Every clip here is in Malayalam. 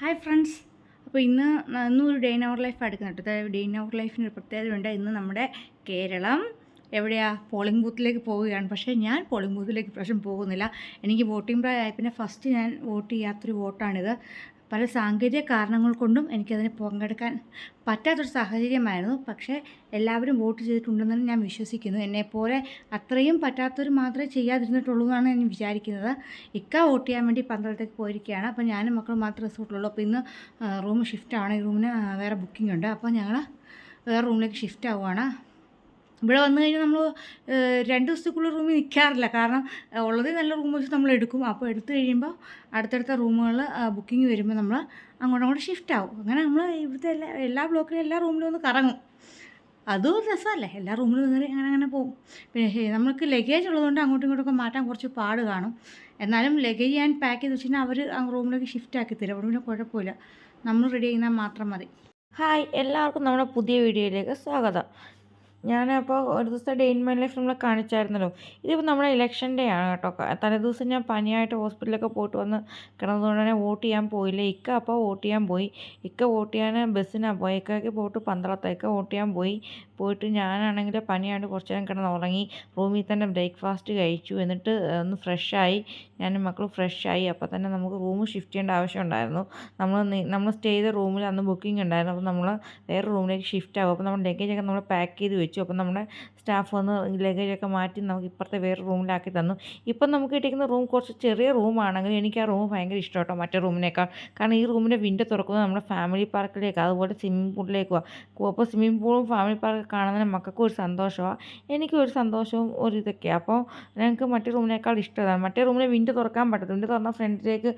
Hi friends. അപ്പോൾ ഇന്ന് ഇന്നും ഒരു ഡേ ഇൻ അവർ ലൈഫ് എടുക്കുന്നുണ്ട് ഡേ ഇൻ അവർ ലൈഫിന് ഒരു പ്രത്യേകതയുണ്ട് ഇന്ന് നമ്മുടെ കേരളം എവിടെയാ? പോളിംഗ് ബൂത്തിലേക്ക് പോവുകയാണ്. പക്ഷേ ഞാൻ പോളിംഗ് ബൂത്തിലേക്ക് പ്രാവശ്യം പോകുന്നില്ല. എനിക്ക് വോട്ടിംഗ് പ്രായമായി പിന്നെ ഫസ്റ്റ് ഞാൻ വോട്ട് ചെയ്യാത്തൊരു വോട്ടാണിത് പല സാങ്കേതിക കാരണങ്ങൾ കൊണ്ടും എനിക്കതിന് പങ്കെടുക്കാൻ പറ്റാത്തൊരു സാഹചര്യമായിരുന്നു. പക്ഷേ എല്ലാവരും വോട്ട് ചെയ്തിട്ടുണ്ടെന്ന് ഞാൻ വിശ്വസിക്കുന്നു എന്നെപ്പോലെ അത്രയും പറ്റാത്തവർ മാത്രമേ ചെയ്യാതിരുന്നിട്ടുള്ളൂ എന്നാണ് ഞാൻ വിചാരിക്കുന്നത്. ഇക്ക വോട്ട് ചെയ്യാൻ വേണ്ടി പന്തളത്തേക്ക് പോയിരിക്കുകയാണ്. അപ്പോൾ ഞാനും മക്കളും മാത്രമേ റിസോർട്ടിലുള്ളൂ. അപ്പോൾ ഇന്ന് റൂം ഷിഫ്റ്റാണ് ഈ റൂമിന് വേറെ ബുക്കിംഗ് ഉണ്ട്. അപ്പോൾ ഞങ്ങൾ വേറെ റൂമിലേക്ക് ഷിഫ്റ്റ് ആവുകയാണ്. ഇവിടെ വന്നു കഴിഞ്ഞാൽ നമ്മൾ രണ്ട് ദിവസത്തേക്കുള്ള റൂമിൽ നിൽക്കാറില്ല കാരണം ഉള്ളത് നല്ല റൂം വെച്ച് നമ്മൾ എടുക്കും. അപ്പോൾ എടുത്തു കഴിയുമ്പോൾ അടുത്തടുത്ത റൂമുകളിൽ ബുക്കിംഗ് വരുമ്പോൾ നമ്മൾ അങ്ങോട്ടും അങ്ങോട്ട് ഷിഫ്റ്റ് ആവും. അങ്ങനെ നമ്മൾ ഇവിടുത്തെ എല്ലാ എല്ലാ ബ്ലോക്കിലും എല്ലാ റൂമിലും ഒന്ന് കറങ്ങും. അതും ഒരു രസമല്ലേ? എല്ലാ റൂമിലും കയറി അങ്ങനെ അങ്ങനെ പോകും. പിന്നെ നമുക്ക് ലഗേജ് ഉള്ളതുകൊണ്ട് അങ്ങോട്ടും ഇങ്ങോട്ടൊക്കെ മാറ്റാൻ കുറച്ച് പാട് കാണും. എന്നാലും ലഗേജ് ഞാൻ പാക്ക് ചെയ്ത് വെച്ചാൽ അവർ ആ റൂമിലേക്ക് ഷിഫ്റ്റ് ആക്കി തരും. അവിടെ പിന്നെ കുഴപ്പമില്ല. നമ്മൾ റെഡി ചെയ്യുന്നാൽ മാത്രം മതി. ഹായ് എല്ലാവർക്കും നമ്മുടെ പുതിയ വീഡിയോയിലേക്ക് സ്വാഗതം. ഞാനപ്പോൾ ഒരു ദിവസത്തെ ഡേ ഇൻ മൈ ലൈഫ് നമ്മൾ കാണിച്ചായിരുന്നല്ലോ. ഇതിപ്പോൾ നമ്മുടെ ഇലക്ഷൻ ഡേ ആണ് കേട്ടോ. തലേദിവസം ഞാൻ പനിയായിട്ട് ഹോസ്പിറ്റലൊക്കെ പോയിട്ട് വന്ന് കിടന്നതുകൊണ്ട് തന്നെ വോട്ട് ചെയ്യാൻ പോയില്ല. ഇക്ക അപ്പോൾ വോട്ട് ചെയ്യാൻ പോയി. ഇക്ക വോട്ട് ചെയ്യാൻ ബസ്സിനാണ് പോയി. ഇക്കയ്ക്ക് പോയിട്ട് പന്തളത്ത്. ഇക്ക വോട്ട് ചെയ്യാൻ പോയി. പോയിട്ട് ഞാനാണെങ്കിൽ പനിയായിട്ട് കുറച്ച് നേരം കിടന്ന് ഉറങ്ങി. റൂമിൽ തന്നെ ബ്രേക്ക്ഫാസ്റ്റ് കഴിച്ചു. എന്നിട്ട് ഒന്ന് ഫ്രഷായി ഞാനും മക്കളും ഫ്രഷായി അപ്പോൾ തന്നെ നമുക്ക് റൂം ഷിഫ്റ്റ് ചെയ്യേണ്ട ആവശ്യം ഉണ്ടായിരുന്നു. നമ്മൾ നമ്മൾ സ്റ്റേ ചെയ്ത റൂമിൽ അന്ന് ബുക്കിംഗ് ഉണ്ടായിരുന്നു. അപ്പോൾ നമ്മൾ വേറെ റൂമിലേക്ക് ഷിഫ്റ്റ് ആകും അപ്പോൾ നമ്മൾ ലഗേജൊക്കെ നമ്മൾ പാക്ക് ചെയ്ത് വെച്ചു. അപ്പോൾ നമ്മുടെ സ്റ്റാഫ് വന്ന് ലഗേജൊക്കെ മാറ്റി നമുക്ക് ഇപ്പുറത്തെ വേറെ റൂമിലാക്കി തന്നു. ഇപ്പം നമുക്ക് കിട്ടിയിരിക്കുന്ന റൂം കുറച്ച് ചെറിയ റൂമാണെങ്കിലും എനിക്ക് ആ റൂം ഭയങ്കര ഇഷ്ടം കേട്ടോ മറ്റേ റൂമിനേക്കാൾ. കാരണം ഈ റൂമിന്റെ വിൻഡോ തുറക്കുന്നത് നമ്മുടെ ഫാമിലി പാർക്കിലേക്ക് അതുപോലെ സ്വിമ്മിംഗ് പൂളിലേക്കുമാണ് അപ്പോൾ സ്വിമ്മിംഗ് പൂളും ഫാമിലി പാർക്ക് കാണുന്നതിന് മക്കൾക്കും ഒരു സന്തോഷമാണ് എനിക്കും ഒരു സന്തോഷവും ഒരു ഇതൊക്കെയാണ് അപ്പോൾ ഞങ്ങൾക്ക് മറ്റേ റൂമിനേക്കാൾ ഇഷ്ടമാണ് മറ്റേ റൂമിലെ വിൻഡോ തുറക്കാൻ പറ്റത്തില്ല. വിൻഡോ തുറന്നാൽ ഫ്രണ്ടിലേക്ക്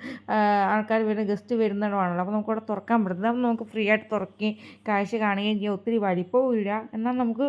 ആൾക്കാർ വരുന്ന ഗസ്റ്റ് വരുന്നിടമാണല്ലോ. അപ്പോൾ നമുക്കവിടെ തുറക്കാൻ പറ്റത്തില്ല. അപ്പോൾ നമുക്ക് ഫ്രീ ആയിട്ട് തുറക്കുകയും കാഴ്ച കാണുകയും ചെയ്യാം. ഒത്തിരി വലിപ്പവും ഇല്ല. എന്നാൽ നമുക്ക്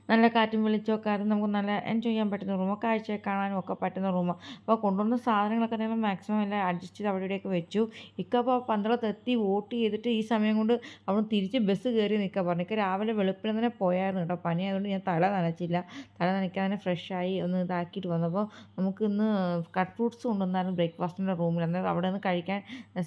നല്ല കാറ്റും വെളിച്ചമൊക്കെ ആയിരുന്നു. നമുക്ക് നല്ല എൻജോയ് ചെയ്യാൻ പറ്റുന്ന റൂമ് കാഴ്ച കാണാനും ഒക്കെ പറ്റുന്ന റൂമ് അപ്പോൾ കൊണ്ടുവന്ന സാധനങ്ങളൊക്കെ ഞങ്ങൾ മാക്സിമം എല്ലാം അഡ്ജസ്റ്റ് ചെയ്ത് അവിടെ ഇവിടെയൊക്കെ വെച്ചു. ഇക്ക അപ്പോൾ പന്തളത്തെത്തി വോട്ട് ചെയ്തിട്ട് ഈ സമയം കൊണ്ട് അവിടെ തിരിച്ച് ബസ് കയറി നിൽക്കാൻ പറഞ്ഞു. ഇക്ക രാവിലെ വെളുപ്പിനെ തന്നെ പോയായിരുന്നു കേട്ടോ. പനി ആയതുകൊണ്ട് ഞാൻ തല നനച്ചില്ല. തല നനയ്ക്കാതെ ഫ്രഷായി ഒന്ന് ഇതാക്കിയിട്ട് വന്നപ്പോൾ നമുക്ക് ഇന്ന് കട്ട് ഫ്രൂട്ട്സ് കൊണ്ടുവന്നായിരുന്നു ബ്രേക്ക്ഫാസ്റ്റിന്റെ റൂമിൽ അന്നേരം അവിടെ നിന്ന് കഴിക്കാൻ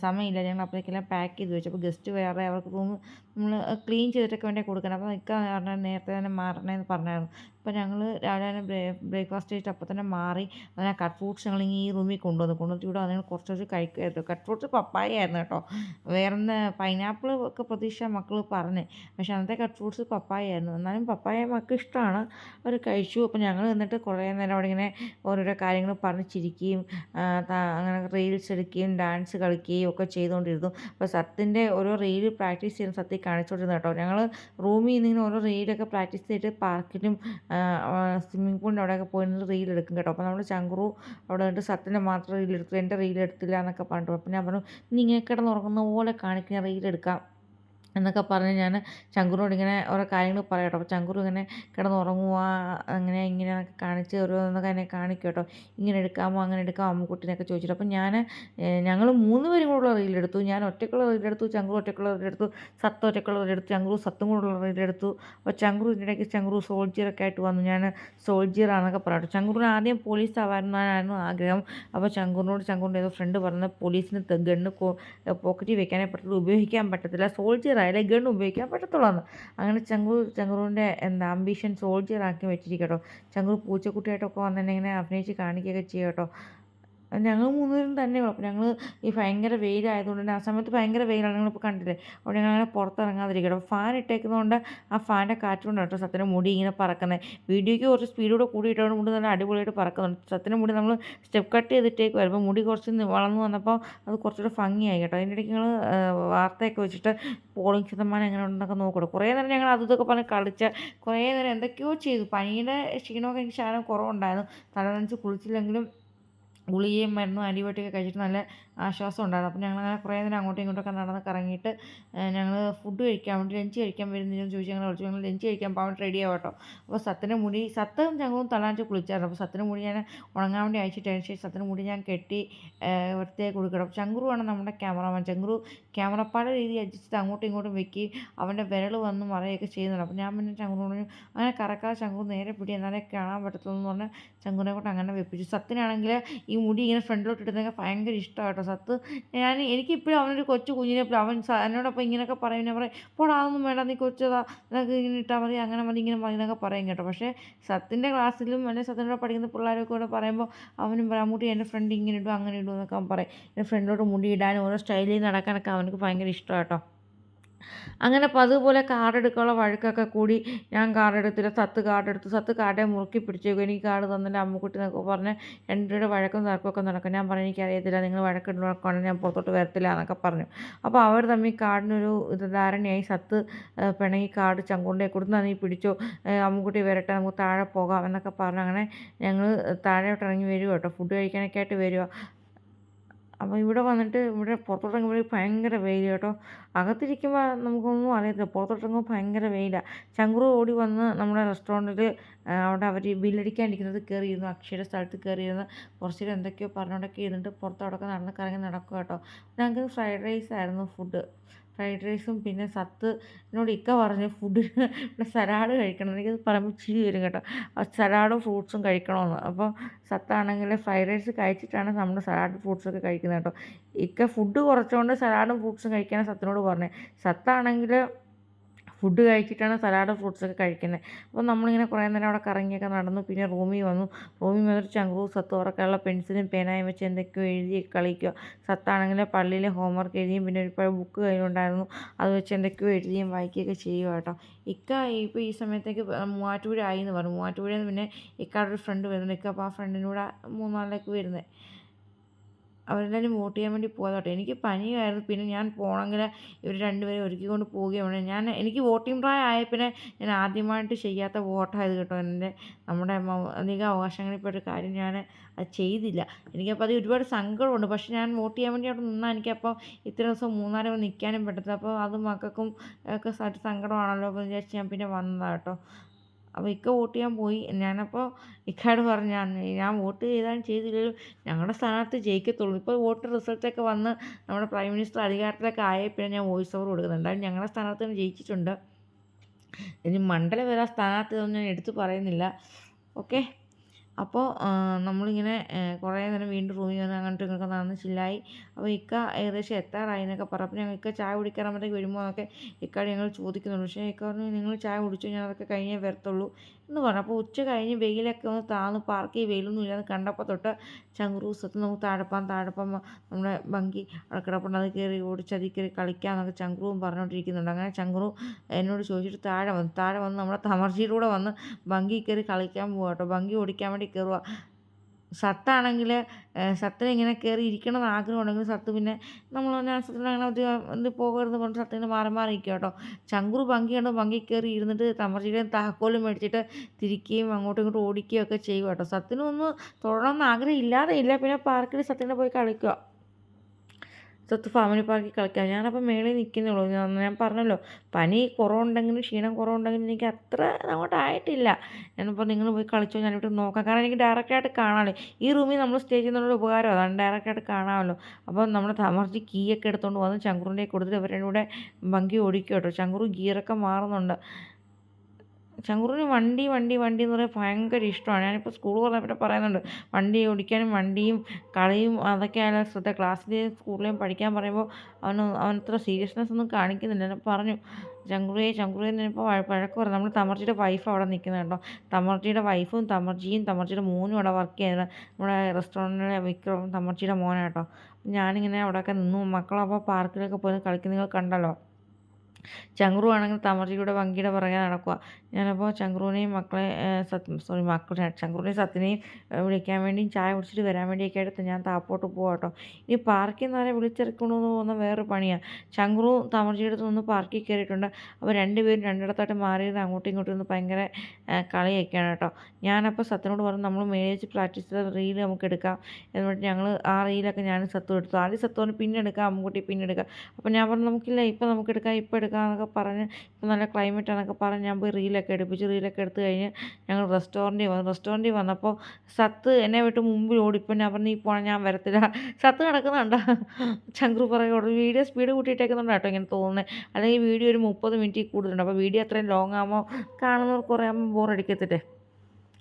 സമയമില്ല. ഞങ്ങൾ അപ്പോഴേക്കെല്ലാം പാക്ക് ചെയ്ത് വെച്ചു. അപ്പോൾ ഗസ്റ്റ് വേറെ അവർക്ക് റൂം നമ്മൾ ക്ലീൻ ചെയ്തിട്ടൊക്കെ വേണ്ടി കൊടുക്കണം അപ്പോൾ നിൽക്കാൻ പറഞ്ഞാൽ നേരത്തെ തന്നെ മാറണമെന്ന് còn à, അപ്പോൾ ഞങ്ങൾ രാവിലെ തന്നെ ബ്രേ ബ്രേക്ക്ഫാസ്റ്റ് കഴിച്ചിട്ട് അപ്പോൾ തന്നെ മാറി അങ്ങനെ കട്ട് ഫ്രൂട്ട്സ് ഞങ്ങൾ ഈ റൂമിൽ കൊണ്ടുവന്നു. കൊണ്ടുവന്നിട്ട് ഇവിടെ അതിന് കുറച്ച് കുറച്ച് കഴിക്കുമായിരുന്നു കട്ട് ഫ്രൂട്ട്സ് പപ്പായ ആയിരുന്നു കേട്ടോ. വേറെ പൈനാപ്പിൾ ഒക്കെ പ്രതീക്ഷ മക്കൾ പറഞ്ഞ്. പക്ഷേ അന്നത്തെ കട്ട് ഫ്രൂട്ട്സ് പപ്പായ ആയിരുന്നു. എന്നാലും പപ്പായ മക്കൾ ഇഷ്ടമാണ്. അവർ കഴിച്ചു. അപ്പോൾ ഞങ്ങൾ എന്നിട്ട് കുറേ നേരം അവിടെ ഇങ്ങനെ ഓരോരോ കാര്യങ്ങൾ പറഞ്ഞ് ചിരിക്കുകയും അങ്ങനെ റീൽസ് എടുക്കുകയും ഡാൻസ് കളിക്കുകയും ഒക്കെ ചെയ്തുകൊണ്ടിരുന്നു. അപ്പോൾ സത്തിന്റെ ഓരോ റീൽ പ്രാക്ടീസ് ചെയ്യുന്ന സത്യം കാണിച്ചുകൊണ്ടിരുന്നു കേട്ടോ. ഞങ്ങൾ റൂമിൽ നിന്ന് ഓരോ റീലൊക്കെ പ്രാക്ടീസ് ചെയ്തിട്ട് പാർക്കിലും സ്വിമ്മിംഗ് പൂളിന്റെ അവിടെയൊക്കെ പോയി നിന്ന് റീൽ എടുക്കും കേട്ടോ. അപ്പോൾ നമ്മൾ ചങ്കുറു അവിടെ നിന്നിട്ട് സത്യനെ മാത്രം റീൽ എടുത്തു. എന്റെ റീൽ എടുത്തില്ല എന്നൊക്കെ പറഞ്ഞിട്ട് അപ്പോൾ ഞാൻ പറഞ്ഞു നീ ഇങ്ങനെ കിടന്നുറങ്ങുന്ന പോലെ കാണിക്കുന്ന റീൽ എടുക്കാം. എന്നൊക്കെ പറഞ്ഞ് ഞാൻ ചങ്കുറിനോട് ഇങ്ങനെ ഓരോ കാര്യങ്ങൾ പറയാം കേട്ടോ അപ്പോൾ ചങ്കുറു ഇങ്ങനെ ഉറങ്ങുക അങ്ങനെ ഇങ്ങനെയൊക്കെ കാണിച്ച് ഓരോന്നൊക്കെ എന്നെ കാണിക്കും കേട്ടോ. ഇങ്ങനെ എടുക്കാമോ അങ്ങനെ എടുക്കാമോ അമ്മക്കുട്ടിനൊക്കെ ചോദിച്ചിട്ട്. അപ്പോൾ ഞാൻ ഞങ്ങൾ മൂന്ന് പേരും കൂടെയുള്ള റീലെടുത്തു ഞാൻ ഒറ്റക്കുള്ള റീലെടുത്തു ചങ്കു ഒറ്റക്കുള്ള റീലെടുത്തു സത്ത് ഒറ്റക്കുള്ള റീലെടുത്തു ചങ്കുറു സത്തും കൂടെയുള്ള റീലെടുത്തു അപ്പോൾ ചങ്കുറു ഇതിനിടയ്ക്ക് ചങ്കുറു സോൾജിയറൊക്കെ ആയിട്ട് വന്നു. ഞാൻ സോൾജിയറാണെന്നൊക്കെ പറയാം ചങ്കുറിന് ആദ്യം പോലീസ് ആവാനായിരുന്നു ആഗ്രഹം. അപ്പോൾ ചങ്കുറിനോട് ചങ്കുറിന്റെ ഏതോ ഫ്രണ്ട് പറഞ്ഞ പോലീസിന് ഗണ്ണ് പോക്കറ്റിൽ വെക്കാനേ പറ്റത്തില്ല ഉപയോഗിക്കാൻ പറ്റത്തില്ല. സോൾജിയർ ആയാലേ ഗൺ ഉപയോഗിക്കാൻ പറ്റത്തുള്ളൂ അങ്ങനെ ചങ്കൂർ ചങ്കൂറിന്റെ എന്താ അംബീഷൻ സോൾജിയർ ആക്കി വെച്ചിരിക്കട്ടോ. ചങ്കൂർ പൂച്ചക്കുട്ടിയായിട്ടൊക്കെ വന്നിട്ടുണ്ടെങ്കിൽ അഭിനയിച്ച് കാണിക്കുകയൊക്കെ ചെയ്യട്ടോ. ഞങ്ങൾ മൂന്നുപേരും തന്നെയുള്ളൂ അപ്പോൾ ഞങ്ങൾ ഈ ഭയങ്കര വെയിലായതുകൊണ്ട് തന്നെ ആ സമയത്ത് ഭയങ്കര വെയിലാണ് നിങ്ങളിപ്പോൾ കണ്ടില്ലേ? അപ്പോൾ ഞങ്ങൾ അങ്ങനെ പുറത്തിറങ്ങാതിരിക്കണം ഫാൻ ഇട്ടേക്കുന്നതുകൊണ്ട് ആ ഫാന്റെ കാറ്റുകൊണ്ട് കേട്ടോ സത്യന്റെ മുടി ഇങ്ങനെ പറക്കുന്നത്. വീഡിയോയ്ക്ക് കുറച്ച് സ്പീഡോടെ കൂടി ഇട്ടുകൊണ്ട് മുടി നല്ല അടിപൊളിയായിട്ട് പറക്കുന്നുണ്ട് സത്യന്റെ മുടി നമ്മൾ സ്റ്റെപ്പ് കട്ട് ചെയ്തിട്ടേക്ക് വരുമ്പോൾ മുടി കുറച്ച് വളർന്നു വന്നപ്പോൾ അത് കുറച്ചുകൂടെ ഭംഗിയായി കേട്ടോ. അതിന്റെ ഇടയ്ക്ക് ഞങ്ങൾ വാർത്തയൊക്കെ വെച്ചിട്ട് പോളിംഗ് ശതമാനം എങ്ങനെ ഉണ്ടെന്നൊക്കെ നോക്കണം കുറേ നേരം ഞങ്ങൾ അതൊക്കെ പറഞ്ഞ് കളിച്ച് കുറേ നേരം എന്തൊക്കെയോ ചെയ്തു. പനിയുടെ ക്ഷീണമൊക്കെ എനിക്ക് ശകലം കുറവുണ്ടായിരുന്നു. തലനനച്ച് കുളിച്ചില്ലെങ്കിലും ഗുളികയും മരുന്നും ആന്റിബയോട്ടിക്കൊക്കെ കഴിച്ചിട്ട് നല്ല ആശ്വാസം ഉണ്ടായിരുന്നു. അപ്പോൾ ഞങ്ങളങ്ങനെ കുറേ നേരം അങ്ങോട്ടും ഇങ്ങോട്ടൊക്കെ നടന്ന് കറങ്ങിയിട്ട് ഞങ്ങൾ ഫുഡ് കഴിക്കാൻ വേണ്ടി ലഞ്ച് കഴിക്കാൻ വരുന്നതിനും ചോദിച്ചു ഞങ്ങൾ വിളിച്ചു. ഞങ്ങൾ ലഞ്ച് കഴിക്കാൻ പോകാൻ റെഡി ആവാം കേട്ടോ. അപ്പോൾ സത്തിന്റെ മുടി സത്തും ഞങ്ങളും തളാഞ്ച് കുളിച്ചായിരുന്നു. അപ്പോൾ സത്തിന്റെ മുടി ഞാൻ ഉണങ്ങാൻ വേണ്ടി അയച്ചിട്ടതിന് ശേഷം സത്തിന്റെ മുടി ഞാൻ കെട്ടി വൃത്തിയായി കൊടുക്കണം. ചങ്കുറുവാണ് നമ്മുടെ ക്യാമറമാൻ ചങ്കുറു ക്യാമറ പല രീതി അഡ്ജസ്റ്റ് അങ്ങോട്ടും ഇങ്ങോട്ടും വെക്കുകയും അവന്റെ വിരൽ വന്ന് മറയൊക്കെ ചെയ്യുന്നുണ്ട്. അപ്പോൾ ഞാൻ പിന്നെ ചങ്കുറു പറഞ്ഞു അങ്ങനെ കറക്കാതെ ചങ്കുറു നേരെ പിടി എന്നാലേ കാണാൻ പറ്റത്തുള്ളൂ എന്ന് പറഞ്ഞ് ചങ്കുറിനെ കൊണ്ട് അങ്ങനെ വെപ്പിച്ചു. സത്തിനാണെങ്കിൽ ഈ മുടി ഇങ്ങനെ ഫ്രണ്ടിലോട്ട് ഇടുന്നതൊക്കെ ഭയങ്കര ഇഷ്ടമാണ് സത്ത്. ഞാൻ എനിക്കിപ്പോഴും അവനൊരു കൊച്ചു കുഞ്ഞിനെ പോലെ അവൻ എന്നോടൊപ്പം ഇങ്ങനെയൊക്കെ പറയും. ഞാൻ പറയും പോടാ അതൊന്നും വേണ്ട നീ കൊച്ചതാ. നിനക്ക് ഇങ്ങനെ ഇട്ടാൽ മതി അങ്ങനെ മതി ഇങ്ങനെ മതി എന്നൊക്കെ പറയും കേട്ടോ. പക്ഷേ സത്തിന്റെ ക്ലാസ്സിലും അല്ലെങ്കിൽ സത്തിനോട് പഠിക്കുന്ന പിള്ളേരൊക്കെ കൂടെ പറയുമ്പോൾ അവനും പറയും മുട്ടി എന്റെ ഫ്രണ്ട് ഇങ്ങനെ ഇടും അങ്ങനെ ഇടും എന്നൊക്കെ അവൻ പറയും. എന്റെ ഫ്രണ്ടിലോട്ട് മുടി ഇടാനും ഓരോ സ്റ്റൈലിൽ നടക്കാനൊക്കെ അവനക്ക് ഭയങ്കര ഇഷ്ടമാണ് കേട്ടോ. അങ്ങനെ പതുപോലെ കാർഡ് എടുക്കാനുള്ള വഴക്കൊക്കെ കൂടി ഞാൻ കാർഡ് എടുത്തില്ല. സത്ത് കാർഡ് എടുത്തു. സത്ത് കാർഡെ മുറുക്കി പിടിച്ചേക്കും. എനിക്ക് കാർഡ് തന്നില്ല അമ്മുക്കുട്ടി എന്നൊക്കെ പറഞ്ഞ് രണ്ടുപേരുടെ വഴക്കും തർക്കമൊക്കെ നടക്കും. ഞാൻ പറഞ്ഞു എനിക്കറിയത്തില്ല നിങ്ങൾ വഴക്കിടുന്നവർക്കാണ് ഞാൻ പുറത്തോട്ട് വരത്തില്ല എന്നൊക്കെ പറഞ്ഞു. അപ്പോൾ അവർ തമ്മിൽ കാർഡിനൊരു ഇത് ധാരണയായി. സത്ത് പിണങ്ങി കാർഡ് ചങ്കുണ്ടേ കൊടുത്ത് നീ പിടിച്ചോ. അമ്മക്കുട്ടി വരട്ടെ. നമുക്ക് താഴെ പോകാം എന്നൊക്കെ പറഞ്ഞ് അങ്ങനെ ഞങ്ങൾ താഴോട്ട് ഇറങ്ങി വരുക കേട്ടോ. ഫുഡ് കഴിക്കാനൊക്കെ ആയിട്ട് വരിക. അപ്പോൾ ഇവിടെ വന്നിട്ട് ഇവിടെ പുറത്തോട്ട് ഭയങ്കര വെയിൽ കേട്ടോ. അകത്തിരിക്കുമ്പോൾ നമുക്കൊന്നും അറിയത്തില്ല. പുറത്തോട്ടിറങ്ങുമ്പോൾ ഭയങ്കര വെയിലാണ് ചങ്കുറു ഓടി വന്ന് നമ്മുടെ റെസ്റ്റോറന്റിൽ അവിടെ അവർ ബില്ലടിക്കാണ്ടിരിക്കുന്നത് കയറിയിരുന്നു അക്ഷയുടെ സ്ഥലത്ത് കയറിയിരുന്ന് കുറച്ച് നേരം എന്തൊക്കെയോ പറഞ്ഞുകൊണ്ടൊക്കെ ഇരുന്നിട്ട് പുറത്ത് അവിടെയൊക്കെ നടന്ന് കറങ്ങി നടക്കുക കേട്ടോ. ഞങ്ങൾക്ക് ഫ്രൈഡ് റൈസ് ആയിരുന്നു ഫുഡ്. ഫ്രൈഡ് റൈസും പിന്നെ സത്ത്. എന്നോട് ഇക്ക പറഞ്ഞു ഫുഡ് ഇവിടെ സലാഡ് കഴിക്കണം. എനിക്കത് പറയുമ്പോൾ ചിരി വരും കേട്ടോ. സലാഡും ഫ്രൂട്ട്സും കഴിക്കണമെന്ന് അപ്പോൾ സത്താണെങ്കിൽ ഫ്രൈഡ് റൈസ് കഴിച്ചിട്ടാണ് നമ്മൾ സലാഡ് ഫ്രൂട്ട്സൊക്കെ കഴിക്കുന്നത് കേട്ടോ. ഇക്ക ഫുഡ് കുറച്ചുകൊണ്ട് സലാഡും ഫ്രൂട്ട്സും കഴിക്കാനാണ് സത്തിനോട് പറഞ്ഞത് സത്താണെങ്കിൽ ഫുഡ് കഴിച്ചിട്ടാണ് സലാഡ് ഫ്രൂട്ട്സൊക്കെ കഴിക്കുന്നത് അപ്പോൾ നമ്മളിങ്ങനെ കുറേ നേരം അവിടെ കറങ്ങിയൊക്കെ നടന്നു. പിന്നെ റൂമിൽ വന്നു. റൂമിൽ വന്നിട്ട് ചങ്കുറു സത്ത് ഉറക്കാനുള്ള പെൻസിലും പേനയും വെച്ച് എന്തൊക്കെയോ എഴുതി കളിക്കുക. സത്താണെങ്കിൽ പള്ളിയിലെ ഹോംവർക്ക് എഴുതിയും പിന്നെ ഒരു ബുക്ക് കയ്യിലുണ്ടായിരുന്നു. അത് വെച്ച് എന്തൊക്കെയോ എഴുതിയും വായിക്കുകയൊക്കെ ചെയ്യുക കേട്ടോ. ഇക്ക ഇപ്പോൾ ഈ സമയത്തേക്ക് മൂവാറ്റുപുഴ ആയി എന്ന് പറഞ്ഞു. മൂവാറ്റുപുഴയിൽ നിന്ന് പിന്നെ ഇക്കാടൊരു ഫ്രണ്ട് വരുന്നുണ്ട്. ഇക്ക അപ്പോൾ ആ ഫ്രണ്ടിനൂടെ മൂന്നാളിലേക്ക് വരുന്നത് അവരെല്ലാവരും വോട്ട് ചെയ്യാൻ വേണ്ടി പോയതാട്ടോ എനിക്ക് പനിയായിരുന്നു. പിന്നെ ഞാൻ പോകണമെങ്കിൽ ഇവർ രണ്ടുപേരും ഒരുക്കിക്കൊണ്ട് പോവുകയാണ് ഞാൻ എനിക്ക് വോട്ടിംഗ് പ്രായമായ പിന്നെ ഞാൻ ആദ്യമായിട്ട് ചെയ്യാത്ത വോട്ടായത് കേട്ടോ. എന്റെ നമ്മുടെ മൗലിക അവകാശങ്ങളിൽപ്പെട്ട ഒരു കാര്യം ഞാൻ അത് ചെയ്തില്ല. എനിക്കപ്പോൾ അത് ഒരുപാട് സങ്കടമുണ്ട്. പക്ഷെ ഞാൻ വോട്ട് ചെയ്യാൻ വേണ്ടി അവിടെ നിന്നാൽ എനിക്കപ്പോൾ ഇത്ര ദിവസം മൂന്നാൽ നിൽക്കാനും പറ്റത്തില്ല. അപ്പോൾ അത് മക്കൾക്കും ഒക്കെ സങ്കടമാണല്ലോ എന്ന് വിചാരിച്ച് ഞാൻ പിന്നെ വന്നതാണ് കേട്ടോ. അപ്പോൾ ഇക്ക വോട്ട് ചെയ്യാൻ പോയി. ഞാനപ്പോൾ ഇക്കയോട് പറഞ്ഞു ഞാൻ വോട്ട് ചെയ്താലും ചെയ്തില്ലെങ്കിലും ഞങ്ങളുടെ സ്ഥാനാർത്ഥി ജയിക്കത്തുള്ളൂ. ഇപ്പോൾ വോട്ട് റിസൾട്ടൊക്കെ വന്ന് നമ്മുടെ പ്രൈം മിനിസ്റ്റർ അധികാരത്തിലൊക്കെ ആയ പിന്നെ ഞാൻ വോയിസ് ഓവർ കൊടുക്കുന്നത് എന്തായാലും ഞങ്ങളുടെ സ്ഥാനാർത്ഥി ജയിച്ചിട്ടുണ്ട്. ഇനി മണ്ഡലം വരെ സ്ഥാനാർത്ഥി ഒന്നും ഞാൻ എടുത്തു പറയുന്നില്ല. ഓക്കെ. അപ്പോൾ നമ്മളിങ്ങനെ കുറേ നേരം വീണ്ടും റൂമിൽ വന്ന് അങ്ങോട്ടും ഇങ്ങോട്ടും നടന്ന് ചില്ലായി. അപ്പോൾ ഇക്ക ഏകദേശം എത്താറായി എന്നൊക്കെ പറഞ്ഞു അപ്പോൾ ഞങ്ങൾ ഇക്ക ചായ കുടിക്കാൻ വരുമ്പോൾ എന്നൊക്കെ ഇക്കയോട് ഞങ്ങൾ ചോദിക്കുന്നുള്ളൂ പക്ഷേ ഇക്ക പറഞ്ഞു നിങ്ങൾ ചായ കുടിച്ചു? ഞാൻ അതൊക്കെ കഴിഞ്ഞേ വരത്തുള്ളൂ. എന്ന് പറഞ്ഞു. അപ്പോൾ ഉച്ച കഴിഞ്ഞ് വെയിലൊക്കെ ഒന്ന് താന്ന് പാർക്കിൽ വെയിലൊന്നും ഇല്ലാന്ന് കണ്ടപ്പോൾ തൊട്ട് ചങ്കുറൂസത്ത് നമുക്ക് താഴെപ്പാൻ താഴെപ്പം നമ്മുടെ ഭംഗി അവിടെ കിടപ്പുണ്ട് അത് കയറി ഓടിച്ച് അതിൽ കയറി കളിക്കാമെന്നൊക്കെ ചങ്കുറുവും പറഞ്ഞുകൊണ്ടിരിക്കുന്നുണ്ട്. അങ്ങനെ ചങ്കുറു എന്നോട് ചോദിച്ചിട്ട് താഴെ വന്ന്. താഴെ വന്ന് നമ്മുടെ തമർജിയിലൂടെ വന്ന് ഭംഗി കയറി കളിക്കാൻ പോവാട്ടോ. ഭംഗി ഓടിക്കാൻ വേണ്ടി കയറുക സത്താണെങ്കിൽ സത്തിനെ ഇങ്ങനെ കയറി ഇരിക്കണം എന്ന് ആഗ്രഹമുണ്ടെങ്കിൽ സത്ത് പിന്നെ നമ്മൾ സത്തിന് അങ്ങനെ ഇത് പോകരുത് കൊണ്ട് സത്തിന് മാറി മാറി ഇരിക്കുക കേട്ടോ. ചങ്കുറു ഭംഗി കണ്ട് ഭംഗി കയറി ഇരുന്നിട്ട് തമർച്ചയുടെയും താക്കോലും മേടിച്ചിട്ട് തിരിക്കുകയും അങ്ങോട്ടും ഇങ്ങോട്ടും ഓടിക്കുകയും ഒക്കെ ചെയ്യും കേട്ടോ. സത്തിനൊന്നും ഒന്ന് തൊടണമെന്ന് ആഗ്രഹം ഇല്ലാതെ ഇല്ല. പിന്നെ പാർക്കിൽ സത്തിനെ പോയി കളിക്കുക സത്ത് ഫാമിലി പാർക്കിൽ കളിക്കാം. ഞാനപ്പോൾ മേളിൽ നിൽക്കുന്നുള്ളൂ. ഞാൻ പറഞ്ഞല്ലോ പനി കുറവുണ്ടെങ്കിലും ക്ഷീണം കുറവുണ്ടെങ്കിലും എനിക്ക് അത്ര അങ്ങോട്ട് ആയിട്ടില്ല. ഞാനിപ്പോൾ നിങ്ങൾ പോയി കളിച്ചോ ഞാനിവിടെ നോക്കാം. കാരണം എനിക്ക് ഡയറക്റ്റായിട്ട് കാണാമല്ലോ ഈ റൂമിൽ നമ്മൾ സ്റ്റേ ചെയ്യുന്നതിനുള്ള ഉപകാരം അതാണ്. ഡയറക്റ്റായിട്ട് കാണാമല്ലോ. അപ്പോൾ നമ്മുടെ തമർജി കീയൊക്കെ എടുത്തുകൊണ്ട് വന്ന് ചങ്കുറിന്റെ കൊടുത്തിട്ട് ഇവരുടെ കൂടെ ഭംഗി ഓടിക്കും കേട്ടോ. ചങ്കുറും ഗിയറൊക്കെ മാറുന്നുണ്ട്. ചങ്കുറിന് വണ്ടി വണ്ടി വണ്ടി എന്ന് പറയാൻ ഭയങ്കര ഇഷ്ടമാണ്. ഞാനിപ്പോൾ സ്കൂൾ പറഞ്ഞപ്പോൾ പറയുന്നുണ്ട് വണ്ടി ഓടിക്കാനും വണ്ടിയും കളിയും അതൊക്കെ അയാൾ ശ്രദ്ധ ക്ലാസ്സിലെയും സ്കൂളിലെയും പഠിക്കാൻ പറയുമ്പോൾ അവന് അവനത്ര സീരിയസ്നെസ് ഒന്നും കാണിക്കുന്നില്ല. ഞാൻ പറഞ്ഞു ചങ്കുറിയെ ചങ്കുറിയെ ഇപ്പോൾ വഴക്ക് പറഞ്ഞു നമ്മൾ തമർജിയുടെ വൈഫ് അവിടെ നിൽക്കുന്നത് കേട്ടോ തമർജിയുടെ വൈഫും തമർജിയും തമർജിയുടെ മോനും അവിടെ വർക്ക് ചെയ്യുന്നത് നമ്മുടെ റെസ്റ്റോറന്റിലെ വിക്രം തമർജിയുടെ മോനാണ് കേട്ടോ. ഞാനിങ്ങനെ അവിടെയൊക്കെ നിന്നു. മക്കളപ്പോൾ പാർക്കിലൊക്കെ പോയി കളിക്കുന്നത് നിങ്ങൾ കണ്ടല്ലോ. ചങ്കുറു ആണെങ്കിൽ തമർജിയുടെ വങ്കിയുടെ പുറകെ നടക്കുക. ഞാനപ്പോൾ ചങ്കുറുവിനെയും മക്കളെ സത്യം സോറി മക്കളെ ചങ്കുറിനെയും സത്യനെയും വിളിക്കാൻ വേണ്ടിയും ചായ കുടിച്ചിട്ട് വരാൻ വേണ്ടിയൊക്കെ എടുത്ത് ഞാൻ താപ്പോട്ട് പോകാം കേട്ടോ. ഈ പാർക്കിൽ നിന്ന് ആരെ വിളിച്ചിറക്കൊണ്ട് പോകുന്ന വേറെ പണിയാണ് ചങ്കുറും തമർജിയുടെ അടുത്ത് നിന്ന് പാർക്കിൽ കയറിയിട്ടുണ്ട്. അപ്പോൾ രണ്ടുപേരും രണ്ടിടത്തായിട്ട് മാറിയത് അങ്ങോട്ടും ഇങ്ങോട്ടും നിന്ന് ഭയങ്കര കളിയൊക്കെയാണ് കേട്ടോ. ഞാനപ്പോൾ സത്യനോട് പറഞ്ഞു നമ്മൾ മേടിച്ച് വെച്ച് പ്രാക്ടീസ് ചെയ്ത റീൽ നമുക്ക് എടുക്കാം. എന്ന് പറഞ്ഞിട്ട് ഞങ്ങൾ ആ റീലൊക്കെ ഞാൻ സത്തു എടുത്തു. ആദ്യം സത്തു പറഞ്ഞു പിന്നെ എടുക്കാം അമ്മുക്കുട്ടി പിന്നെ എടുക്കാം. അപ്പോൾ ഞാൻ പറഞ്ഞു നമുക്കില്ല ഇപ്പോൾ നമുക്ക് എടുക്കാം ഇപ്പോൾ എടുക്കാം. എന്നൊക്കെ പറഞ്ഞ് ഇപ്പം നല്ല ക്ലൈമറ്റ് ആണെന്നൊക്കെ പറഞ്ഞ് ഞാൻ പോയി റീലൊക്കെ എടുപ്പിച്ച് റീലൊക്കെ എടുത്ത് കഴിഞ്ഞ് ഞങ്ങൾ റെസ്റ്റോറന്റിൽ വന്നു റെസ്റ്റോറന്റിൽ വന്നപ്പോൾ സത്ത് എന്നെ വിട്ട് മുമ്പിൽ ഓടിപ്പോൾ ഞാൻ പറഞ്ഞു ഈ പോകണം ഞാൻ വരത്തില്ല. സത്ത് നടക്കുന്നുണ്ടോ ചങ്കുറു പറയോട് വീഡിയോ സ്പീഡ് കൂട്ടിയിട്ടേക്കുന്നുണ്ട് കേട്ടോ ഇങ്ങനെ തോന്നുന്നത് അല്ലെങ്കിൽ വീഡിയോ ഒരു മുപ്പത് മിനിറ്റിൽ കൂടുതലുണ്ട്. അപ്പോൾ വീഡിയോ അത്രയും ലോങ് ആകുമ്പോൾ കാണുന്നവർക്ക് കുറേ ആകുമ്പോൾ ബോറടിക്കത്തില്ലേ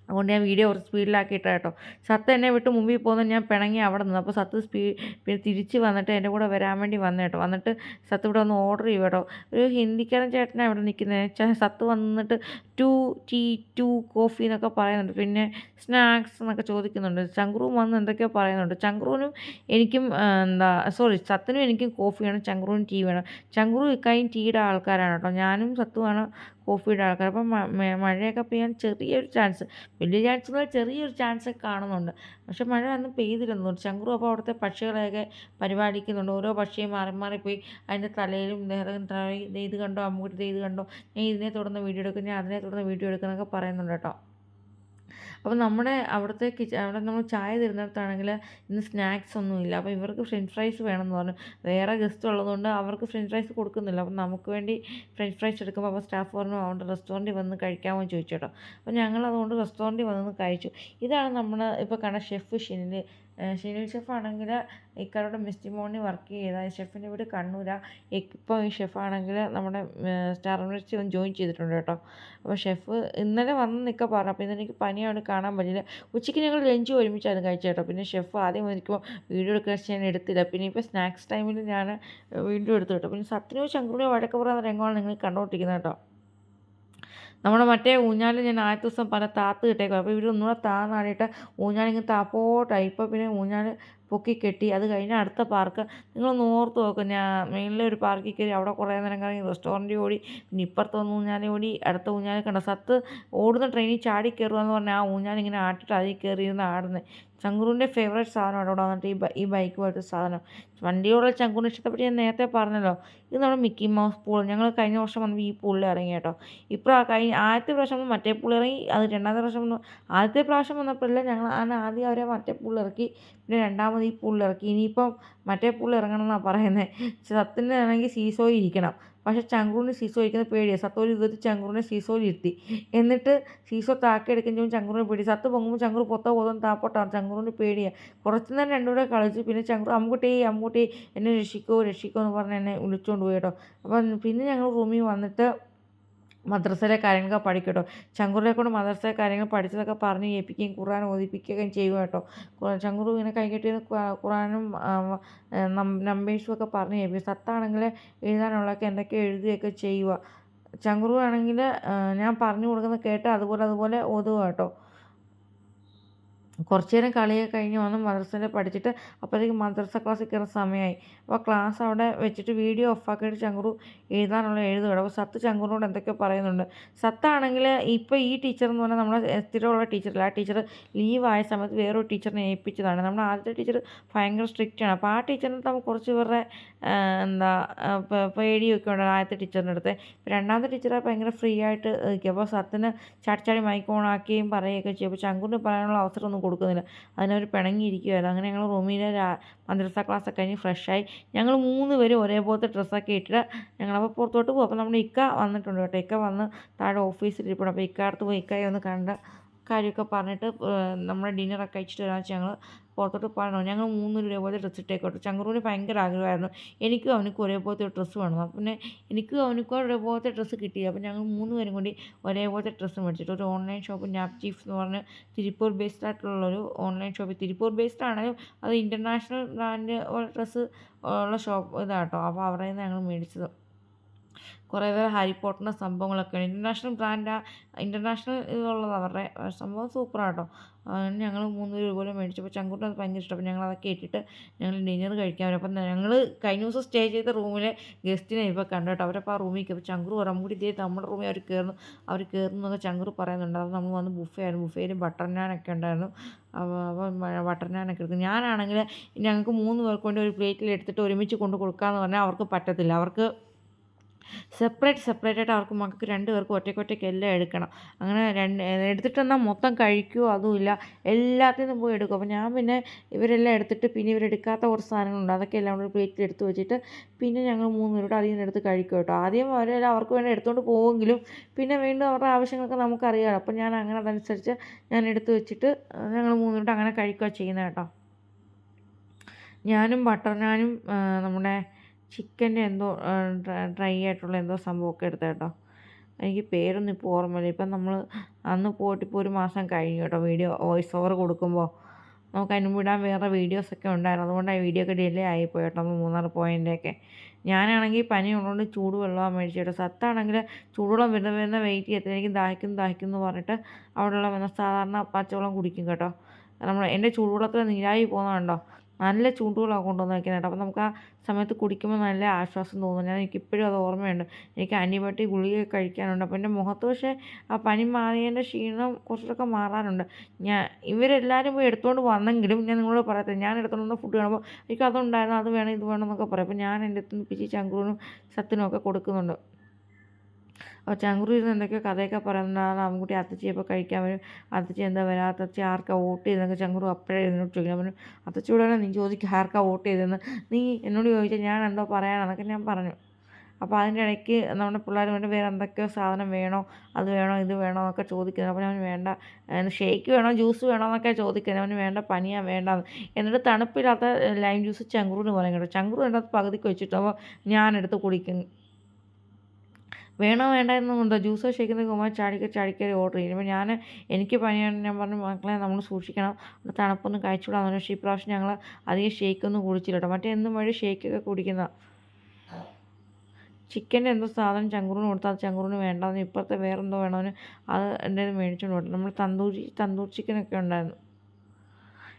അതുകൊണ്ട് ഞാൻ വീഡിയോ കുറച്ച് സ്പീഡിലാക്കിയിട്ട് കേട്ടോ സത്ത് എന്നെ വിട്ട് മുമ്പിൽ പോകുന്നത് ഞാൻ പിണങ്ങി അവിടെ നിന്ന്. അപ്പോൾ സത്ത് സ്പീ പിന്നെ തിരിച്ച് വന്നിട്ട് എന്റെ കൂടെ വരാൻ വേണ്ടി വന്നു കേട്ടോ. വന്നിട്ട് സത്ത് ഇവിടെ വന്ന് ഓർഡർ ചെയ്യും കേട്ടോ. ഒരു ഹിന്ദിക്കാരൻ ചേട്ടനാണ് ഇവിടെ നിൽക്കുന്നത് സത്ത് വന്നിട്ട് ടു ടീ ടു കോഫി എന്നൊക്കെ പറയുന്നുണ്ട്. പിന്നെ സ്നാക്സ് എന്നൊക്കെ ചോദിക്കുന്നുണ്ട്. ചങ്ക്രുവും വന്ന് എന്തൊക്കെയോ പറയുന്നുണ്ട്. ചങ്ക്രൂനും എനിക്കും എന്താ സോറി സത്തിനും എനിക്കും കോഫി വേണം ചങ്ക്രൂനും ടീ വേണം. ചങ്ക്രൂ ഇക്കായും ടീയുടെ ആൾക്കാരാണ് കേട്ടോ. ഞാനും സത്തുമാണ് കോഫിയുടെ ആൾക്കാർ. അപ്പം മഴയൊക്കെ പെയ്യാൻ ചെറിയൊരു ചാൻസ്. വലിയ ചാൻസ് എന്നാൽ ചെറിയൊരു ചാൻസ് ഒക്കെ കാണുന്നുണ്ട്. പക്ഷെ മഴ അന്ന് പെയ്തിരുന്നു. ചങ്ക്രു അപ്പോൾ അവിടുത്തെ പക്ഷികളെയൊക്കെ പരിപാലിക്കുന്നുണ്ട്. ഓരോ പക്ഷിയും മാറി മാറി പോയി അതിന്റെ തലയിലും ഇത് കണ്ടോ അമ്മൂട്ടി ഇത് കണ്ടോ. ഞാൻ ഇതിനെ തുടർന്ന് വീഡിയോ എടുക്കും. ഞാൻ അതിനെ തുടർന്ന് വീഡിയോ എടുക്കുന്നൊക്കെ പറയുന്നുണ്ട് കേട്ടോ. അപ്പോൾ നമ്മുടെ അവിടുത്തെ കിച്ച അവിടെ നമ്മൾ ചായ തരുന്നിടത്താണെങ്കിൽ ഇന്ന് സ്നാക്സ് ഒന്നുമില്ല അപ്പോൾ ഇവർക്ക് ഫ്രഞ്ച് ഫ്രൈസ് വേണമെന്ന് പറഞ്ഞു. വേറെ ഗസ്റ്റ് ഉള്ളതുകൊണ്ട് അവർക്ക് ഫ്രഞ്ച് ഫ്രൈസ് കൊടുക്കുന്നില്ല. അപ്പോൾ നമുക്ക് വേണ്ടി ഫ്രഞ്ച് ഫ്രൈസ് എടുക്കുമ്പോൾ അപ്പോൾ സ്റ്റാഫ് പറഞ്ഞു അവിടെ റെസ്റ്റോറന്റിൽ വന്ന് കഴിക്കാമോ ചോദിച്ചു കേട്ടോ. അപ്പോൾ ഞങ്ങൾ അതുകൊണ്ട് റെസ്റ്റോറന്റിൽ വന്ന് കഴിച്ചു. ഇതാണ് നമ്മൾ ഇപ്പോൾ കണ്ട ഷെഫ് ഷിനിൽ ഷിനിൽ ഷെഫാണെങ്കിൽ ഇക്കാരുടെ മിസ്റ്റിമോണി വർക്ക് ചെയ്ത ഷെഫിന്റെ വീട് കണ്ണൂരാണ് ഇപ്പോൾ ഈ ഷെഫാണെങ്കിൽ നമ്മുടെ സ്റ്റാർ ഒന്ന് ജോയിൻ ചെയ്തിട്ടുണ്ട് കേട്ടോ. അപ്പോൾ ഷെഫ് ഇന്നലെ വന്ന് നിൽക്കാൻ പറഞ്ഞു. അപ്പോൾ ഇന്നലെ എനിക്ക് പനിയാണ് കാണാൻ പറ്റില്ല ഉച്ചയ്ക്ക് ഞങ്ങൾ ലഞ്ച് ഒരുമിച്ചായിരുന്നു കഴിച്ചത് കേട്ടോ. പിന്നെ ഷെഫ് ആദ്യം വന്നിരിക്കുമ്പോൾ വീഡിയോ എടുക്കാൻ ഞാൻ എടുത്തില്ല. പിന്നെ ഇപ്പോൾ സ്നാക്സ് ടൈമിൽ ഞാൻ വീണ്ടും എടുത്തു കേട്ടോ. പിന്നെ സത്യനോ ശങ്കുനോ വഴക്ക് പറയുന്ന രംഗമാണ് നിങ്ങൾ കണ്ടുകൊണ്ടിരിക്കുന്നത് കേട്ടോ. നമ്മുടെ മറ്റേ ഊഞ്ഞാലിൽ ഞാൻ ആദ്യത്തെ ദിവസം പല താത്ത് കിട്ടേക്കും അപ്പോൾ ഇവർ ഒന്നുകൂടെ താന്നാടിയിട്ട് ഊഞ്ഞാലിങ്ങനെ താപ്പോട്ടായി ഇപ്പോൾ പിന്നെ ഊഞ്ഞാൽ പൊക്കി കെട്ടി അത് കഴിഞ്ഞ് അടുത്ത പാർക്ക്. നിങ്ങളൊന്ന് ഓർത്ത് നോക്കും. ഞാൻ മെയിനിലെ ഒരു പാർക്കിൽ കയറി അവിടെ കുറേ നേരം കറങ്ങി റെസ്റ്റോറന്റ് ഓടി പിന്നെ ഇപ്പുറത്ത് വന്ന് ഊഞ്ഞാലി ഓടി അടുത്ത ഊഞ്ഞാലി കണ്ട. സത്ത് ഓടുന്ന ട്രെയിനിൽ ചാടി കയറുക എന്ന് പറഞ്ഞാൽ ആ ഊഞ്ഞാൽ ഇങ്ങനെ ആട്ടിട്ട് അതിൽ കയറിയിരുന്ന് ആടുന്നത് ചങ്കുറിന്റെ ഫേവറേറ്റ് സാധനമാണ് ഇവിടെ വന്നിട്ട് ഈ ഈ ബൈക്ക് പോലത്തെ സാധനം. വണ്ടിയോടുള്ള ചങ്കുറിന് ഇഷ്ടപ്പെട്ട് ഞാൻ നേരത്തെ പറഞ്ഞല്ലോ. ഇത് നമ്മുടെ മിക്കി മൗസ് പൂൾ ഞങ്ങൾ കഴിഞ്ഞ വർഷം വന്നപ്പോൾ ഈ പൂളിൽ ഇറങ്ങി കേട്ടോ. ഇപ്പോൾ കഴിഞ്ഞ ആദ്യത്തെ പ്രാവശ്യം വന്ന് മറ്റേ പൂളിൽ ഇറങ്ങി അത് രണ്ടാമത്തെ പ്രാവശ്യം വന്നു ആദ്യത്തെ പ്രാവശ്യം വന്നപ്പോഴല്ലേ ഞങ്ങൾ ആണ് ആദ്യം അവരെ മറ്റേ പൂളിൽ ഇറക്കി പിന്നെ രണ്ടാമത് ഈ പുള്ളിറക്കി. ഇനിയിപ്പം മറ്റേ പുള്ളി ഇറങ്ങണം എന്നാണ് പറയുന്നത് ആണെങ്കിൽ സീസോ ഇരിക്കണം. പക്ഷേ ചങ്കുറിന് സീസോ ഇരിക്കുന്നത് പേടിയാണ് സത്ത് ഒരു വിധത്തിൽ ചങ്കുറിനെ സീസോയിൽ ഇരുത്തി. എന്നിട്ട് സീസോ താക്കി എടുക്കുകയും ചെയ്യും ചങ്കൂറിന് പേടി സത്ത് പൊങ്ങുമ്പോൾ ചങ്കൂർ പൊത്ത പോതും താപ്പോട്ടാണ്. ചങ്കുറിന് പേടിയാണ് കുറച്ച് നേരം രണ്ടുകൂടെ കളിച്ച് പിന്നെ ചങ്കൂർ അമ്മുട്ടി അമ്മൂട്ടി എന്നെ രക്ഷിക്കോ രക്ഷിക്കോ എന്ന് പറഞ്ഞ് എന്നെ വിളിച്ചുകൊണ്ട് പോയി കേട്ടോ. അപ്പം പിന്നെ ഞങ്ങൾ റൂമിൽ വന്നിട്ട് മദ്രസയിലെ കാര്യങ്ങളൊക്കെ പഠിക്കും കേട്ടോ ചങ്കുറിനെ കൊണ്ട് മദ്രസയിലെ കാര്യങ്ങൾ പഠിച്ചതൊക്കെ പറഞ്ഞ് ഏൽപ്പിക്കുകയും ഖുർആൻ ഓതിപ്പിക്കുകയും ചെയ്യും കേട്ടോ. ചങ്കുറു ഇങ്ങനെ കൈകെട്ടിയത് ഖുറാനും നമ്പേഴ്സും ഒക്കെ പറഞ്ഞ് ഏൽപ്പിക്കും. സത്താണെങ്കിൽ എഴുതാനുള്ളതൊക്കെ എന്തൊക്കെ എഴുതുകയൊക്കെ ചെയ്യുക. ചങ്കുറു ആണെങ്കിൽ ഞാൻ പറഞ്ഞു കൊടുക്കുന്നത് കേട്ട് അതുപോലെ അതുപോലെ ഓതുക കേട്ടോ. കുറച്ച് നേരം കളിയൊക്കെ കഴിഞ്ഞ് വന്ന് മദ്രസയിൽ പഠിച്ചിട്ട് അപ്പോഴത്തേക്ക് മദ്രസ ക്ലാസ്സിൽ കയറുന്ന സമയമായി. അപ്പോൾ ക്ലാസ് അവിടെ വെച്ചിട്ട് വീഡിയോ ഓഫാക്കിയിട്ട് ചങ്കുറു എഴുതാനുള്ള എഴുതുകയാണ് അപ്പോൾ സത്ത് ചങ്കുറിനോട് എന്തൊക്കെയോ പറയുന്നുണ്ട്. സത്താണെങ്കിൽ ഇപ്പോൾ ഈ ടീച്ചർ എന്ന് പറഞ്ഞാൽ നമ്മളെ സ്ഥിരമുള്ള ടീച്ചറല്ല. ആ ടീച്ചർ ലീവായ സമയത്ത് വേറൊരു ടീച്ചറിനെ ഏൽപ്പിച്ചതാണ്. നമ്മുടെ ആദ്യത്തെ ടീച്ചർ ഭയങ്കര സ്ട്രിക്റ്റ് ആണ്. അപ്പോൾ ആ ടീച്ചറിന് നമ്മൾ കുറച്ച് ആ, എന്താ പേടിയൊക്കെ ഉണ്ട് ആദ്യത്തെ ടീച്ചറിന്റെ അടുത്ത്. രണ്ടാമത്തെ ടീച്ചറെ ഭയങ്കര ഫ്രീ ആയിട്ട് നിൽക്കുക അപ്പോൾ സത്തിന് ചാടിച്ചാടി ആക്കുകയും പറയുകയൊക്കെ ചെയ്യും. അപ്പോൾ ചങ്കുറിന് പറയാനുള്ള അവസരമൊന്നും കൊടുക്കുന്നില്ല. അതിനവർ പിണങ്ങിയിരിക്കുകയായിരുന്നു അങ്ങനെ ഞങ്ങൾ റൂമിലെ മദ്രസ ക്ലാസ്സൊക്കെ കഴിഞ്ഞ് ഫ്രഷായി ഞങ്ങൾ മൂന്ന് പേരും ഒരേപോലത്തെ ഡ്രസ്സൊക്കെ ഇട്ടിട്ട് ഞങ്ങളപ്പോൾ പുറത്തോട്ട് പോകും അപ്പോൾ നമ്മുടെ ഇക്ക വന്നിട്ടുണ്ട് കേട്ടോ. ഇക്ക വന്ന് താഴെ ഓഫീസിൽ ഇരിപ്പുണ്ട്. അപ്പോൾ ഇക്കാർത്ത് പോയി ഇക്കയെ ഒന്ന് കണ്ട് കാര്യമൊക്കെ പറഞ്ഞിട്ട് നമ്മുടെ ഡിന്നറൊക്കെ കഴിച്ചിട്ട് വെച്ചാൽ ഞങ്ങൾ പുറത്തോട്ട് പോകണം ഞങ്ങൾ മൂന്നും ഒരേപോലത്തെ ഡ്രസ്സ് ഇട്ടേക്കോട്ടെ ചങ്കുറൂന് ഭയങ്കര ആഗ്രഹമായിരുന്നു. എനിക്കും അവനക്കും ഒരേപോലത്തെ ഡ്രസ്സ് വേണം. അപ്പം പിന്നെ എനിക്കും അവനക്കും ഒരേപോലത്തെ ഡ്രസ്സ് കിട്ടി അപ്പോൾ ഞങ്ങൾ മൂന്ന് പേരും കൂടി ഒരേപോലത്തെ ഡ്രസ്സ് മേടിച്ചിട്ട് ഒരു ഓൺലൈൻ ഷോപ്പ് നാപ് എന്ന് പറഞ്ഞ് തിരുപ്പൂർ ബേസ്ഡ് ആയിട്ടുള്ളൊരു ഓൺലൈൻ ഷോപ്പ് തിരുപ്പൂർ ബേസ്ഡ് ആണെങ്കിലും അത് ഇന്റർനാഷണൽ ബ്രാൻഡ് ഡ്രസ്സ് ഉള്ള ഷോപ്പ് ഇതാട്ടോ. അപ്പോൾ അവിടെ നിന്ന് ഞങ്ങൾ മേടിച്ചത്. കുറേ പേർ ഹാരി പോട്ടറിന്റെ സംഭവങ്ങളൊക്കെ ഇന്റർനാഷണൽ ബ്രാൻഡാ ഇന്റർനാഷണൽ ഇതുള്ളത് അവരുടെ സംഭവം സൂപ്പറാട്ടോ അങ്ങനെ ഞങ്ങൾ മൂന്ന് പേര് മേടിച്ചു. അപ്പോൾ ചങ്കൂട്ടം അത് ഭയങ്കര ഇഷ്ടം. അപ്പോൾ ഞങ്ങൾ അതൊക്കെ ഇട്ടിട്ട് ഞങ്ങൾ ഡിന്നർ കഴിക്കാൻ വരും. അപ്പം ഞങ്ങൾ കഴിഞ്ഞ ദിവസം സ്റ്റേ ചെയ്ത റൂമിലെ ഗസ്റ്റിനെ ഇപ്പോൾ കണ്ടു കേട്ടോ അവരപ്പോൾ ആ റൂമിൽ കയറി ചങ്കൂർ പറയാം കൂടി ഇതേ നമ്മുടെ റൂമിൽ അവർ കയറുന്നു അവർ കയറുന്നൊക്കെ ചങ്കൂർ പറയുന്നുണ്ട്. അപ്പോൾ നമ്മൾ വന്ന് ബുഫേ ആയിരുന്നു. ബുഫേയിൽ ബട്ടർ നാനൊക്കെ ഉണ്ടായിരുന്നു. അപ്പം ബട്ടർ നാനൊക്കെ എടുക്കും ഞാനാണെങ്കിൽ ഞങ്ങൾക്ക് മൂന്ന് പേർക്ക് വേണ്ടി ഒരു പ്ലേറ്റിൽ എടുത്തിട്ട് ഒരുമിച്ച് കൊണ്ട് കൊടുക്കാമെന്ന് പറഞ്ഞാൽ അവർക്ക് പറ്റത്തില്ല. അവർക്ക് സെപ്പറേറ്റ് സെപ്പറേറ്റ് ആയിട്ട് അവർക്ക് മക്കൾക്ക് രണ്ട് പേർക്കും ഒറ്റയ്ക്ക് ഒറ്റയ്ക്ക് എല്ലാം എടുക്കണം. അങ്ങനെ രണ്ട് എടുത്തിട്ടെന്നാൽ മൊത്തം കഴിക്കുമോ അതുമില്ല എല്ലാത്തിൽ നിന്നും പോയി എടുക്കും. അപ്പോൾ ഞാൻ പിന്നെ ഇവരെല്ലാം എടുത്തിട്ട് പിന്നെ ഇവരെടുക്കാത്ത കുറച്ച് സാധനങ്ങളുണ്ട്. അതൊക്കെ എല്ലാം കൂടി പ്ലേറ്റിൽ എടുത്ത് വെച്ചിട്ട് പിന്നെ ഞങ്ങൾ മൂന്ന് പേരോട് നിന്ന് എടുത്ത് കഴിക്കും കേട്ടോ. ആദ്യം അവരെല്ലാം അവർക്ക് വേണ്ടി എടുത്തുകൊണ്ട് പോവെങ്കിലും പിന്നെ വീണ്ടും അവരുടെ ആവശ്യങ്ങളൊക്കെ നമുക്കറിയാമല്ലോ അപ്പോൾ ഞാൻ അങ്ങനെ അതനുസരിച്ച് ഞാൻ എടുത്ത് വെച്ചിട്ട് ഞങ്ങൾ മൂന്ന് പേരോട് അങ്ങനെ കഴിക്കുക ചെയ്യുന്നത് കേട്ടോ. ഞാനും ബട്ടർ ഞാനും നമ്മുടെ ചിക്കന്റെ എന്തോ ഡ്രൈ ആയിട്ടുള്ള എന്തോ സംഭവമൊക്കെ എടുത്തത് കേട്ടോ. എനിക്ക് പേരൊന്നും ഇപ്പോൾ ഓർമ്മയില്ല. ഇപ്പം നമ്മൾ അന്ന് പോയിട്ട് ഇപ്പോൾ ഒരു മാസം കഴിഞ്ഞു കേട്ടോ വീഡിയോ വോയിസ് ഓവർ കൊടുക്കുമ്പോൾ. നമുക്ക് ഇടാൻ വേറെ വീഡിയോസൊക്കെ ഉണ്ടായിരുന്നു. അതുകൊണ്ട് ആ വീഡിയോ ഒക്കെ ഡിലേ ആയിപ്പോയി കേട്ടോ നമ്മൾ മൂന്നാർ പോയതിന്റെയൊക്കെ. ഞാനാണെങ്കിൽ പനി ഉള്ളതുകൊണ്ട് ചൂടുവെള്ളമാണ് മേടിച്ചു കേട്ടോ. സത്താണെങ്കിൽ ചൂടുവെള്ളം വരുന്ന വരുന്ന വെയിറ്റ് ചെയ്യത്തില്ല എനിക്ക് ദാഹിക്കുന്നു ദാഹിക്കും എന്ന് പറഞ്ഞിട്ട് അവിടെയുള്ള സാധാരണ പച്ചവെള്ളം കുടിക്കും കേട്ടോ. നമ്മൾ എന്റെ ചൂടുവെള്ളത്തിൽ നീരായി പോകുന്നതുണ്ടോ? നല്ല ചൂടുവെള്ളമാണ് കൊണ്ടുവന്ന് വയ്ക്കുന്നത് അപ്പോൾ നമുക്ക് ആ സമയത്ത് കുടിക്കുമ്പോൾ നല്ല ആശ്വാസം തോന്നുന്നു എനിക്കിപ്പോഴും അത് ഓർമ്മയുണ്ട്. എനിക്ക് ആന്റിബയോട്ടിക് ഗുളിക കഴിക്കാനുണ്ട്. അപ്പോൾ എന്റെ മുഖത്ത് പക്ഷേ ആ പനി മാറിയതിന്റെ ക്ഷീണം കുറച്ചൊക്കെ മാറാനുണ്ട്. ഞാൻ ഇവരെല്ലാവരും പോയി എടുത്തുകൊണ്ട് വന്നെങ്കിലും ഞാൻ നിങ്ങളോട് പറയത്തില്ല. ഞാൻ എടുത്തുകൊണ്ട് വന്ന ഫുഡ് കാണുമ്പോൾ എനിക്ക് അതുണ്ടായിരുന്നു അത് വേണം ഇത് വേണം എന്നൊക്കെ പറയും. അപ്പോൾ ഞാൻ എന്റെ അടുത്ത് പിച്ചി ചങ്കൂറിനും സത്തിനും ഒക്കെ കൊടുക്കുന്നുണ്ട്. ചങ്കുറു ഇരുന്ന് എന്തൊക്കെയോ കഥയൊക്കെ പറയുന്നതാണ് അമ്മുക്കുട്ടി അത്തച്ചി ഇപ്പോൾ കഴിക്കാൻ വരും. അത്തച്ചി എന്താ വരാ? അത്തച്ചി ആർക്കാ വോട്ട് ചെയ്തെന്നൊക്കെ ചങ്കുറു അപ്പോഴേ എന്നോട് ചോദിക്കും. പറഞ്ഞു അത്തച്ചിയോടാണ് നീ ചോദിക്കുക ആർക്കാ വോട്ട് ചെയ്തതെന്ന്. നീ എന്നോട് ചോദിച്ചാൽ ഞാൻ എന്തോ പറയാനാണെന്നൊക്കെ ഞാൻ പറഞ്ഞു. അപ്പോൾ അതിന്റെ ഇടയ്ക്ക് നമ്മുടെ പിള്ളേർ വേണ്ടി വേറെ എന്തൊക്കെയോ സാധനം വേണോ അത് വേണോ ഇത് വേണോ എന്നൊക്കെ ചോദിക്കുന്നത്. അപ്പോൾ ഞാൻ വേണ്ട ഷേക്ക് വേണോ ജ്യൂസ് വേണോ എന്നൊക്കെ ചോദിക്കുന്നത്. അവന് വേണ്ട പനിയാ വേണ്ട എന്നിട്ട് തണുപ്പില്ലാത്ത ലൈം ജ്യൂസ് ചങ്കുറിന് പറയും കേട്ടോ ചങ്ങുറു എന്റെ അകത്ത് പകുതിക്ക് വെച്ചിട്ട് അപ്പോൾ ഞാനെടുത്ത് കുടിക്കും. വേണോ വേണ്ട എന്നുണ്ടോ ജ്യൂസോ ഷേക്കുന്ന കുമാർ ചാടിക്ക ചാടിക്കറി ഓർഡർ ചെയ്യും. അപ്പോൾ ഞാൻ എനിക്ക് പണിയാണ് ഞാൻ പറഞ്ഞു മക്കളെ നമ്മൾ സൂക്ഷിക്കണം. അവിടെ തണുപ്പൊന്നും കഴിച്ചുകൂടാന്ന് പറഞ്ഞു. പക്ഷേ ഇപ്രാവശ്യം ഞങ്ങൾ അധികം ഷേക്കൊന്നും കുടിച്ചില്ല കേട്ടോ മറ്റേ എന്നും വഴി ഷേക്കൊക്കെ കുടിക്കുന്ന ചിക്കന്റെ എന്തോ സാധനം ചങ്കുറിന് കൊടുത്താൽ ചങ്കുറിന് വേണ്ടാന്ന്. ഇപ്പോഴത്തെ വേറെന്തോ വേണമെന്ന് അത് എന്റെ മേടിച്ചുകൊണ്ട് പോട്ടെ നമ്മൾ തന്തൂരി തന്തൂർ ചിക്കനൊക്കെ ഉണ്ടായിരുന്നു.